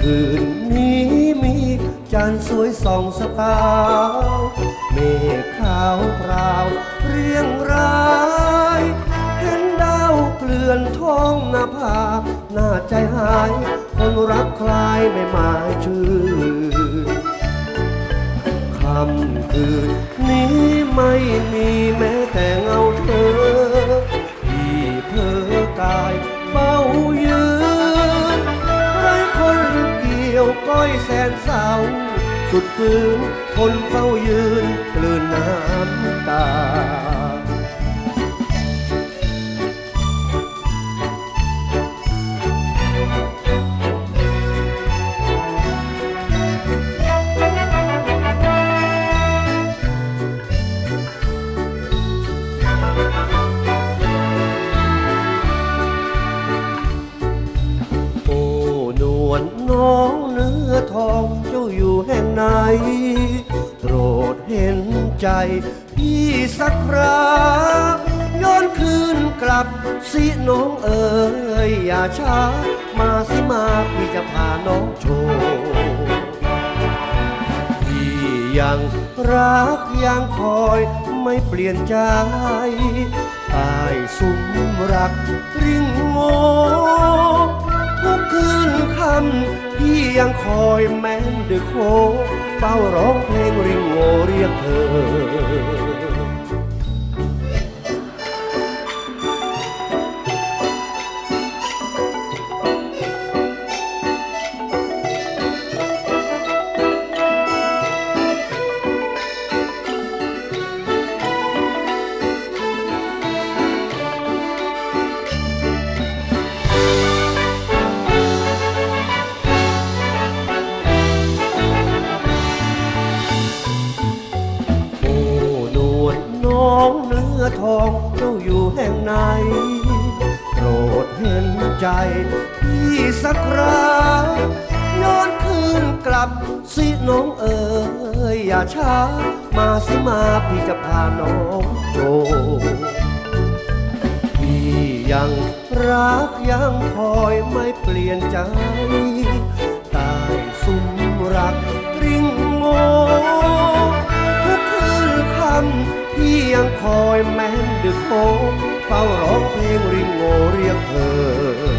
คืนนี้มีจานสวยสองสกาวเมฆขาวเปล่าเรียงราย เห็นดาวเกลื่อนท้องนาผาหน้าใจหาย คนรักคลายไม่มาชื่อคำคืนนี้ไม่มีแม้แต่เงาเธอ ก้อยแสนเศร้า สุดฟืนคนเฝ้ายืนกลืนน้ำตา ไหน โปรดเห็นใจ พี่สักคราย้อนคืนกลับสิน้องเอ๋ยอย่าช้า มาสิมาพี่จะพาน้องโชว์ที่ยังรักยังคอยไม่เปลี่ยนใจใต้ซุ้มรักริงโง อยแม้นดึกโคเฝ้าร้องเพลงริง ทองเจ้าอยู่แห่งไหนโปรดเห็นใจพี่สักคราย้อนคืนกลับสิน้องเอ๋ยอย่าช้า มาสิมาพี่จะพาน้องโจพี่ยังรักยังคอยไม่เปลี่ยนใจ พี่ยังคอยแม้นดึกโคเฝ้าร้องเพลงริงโงเรียกเธอ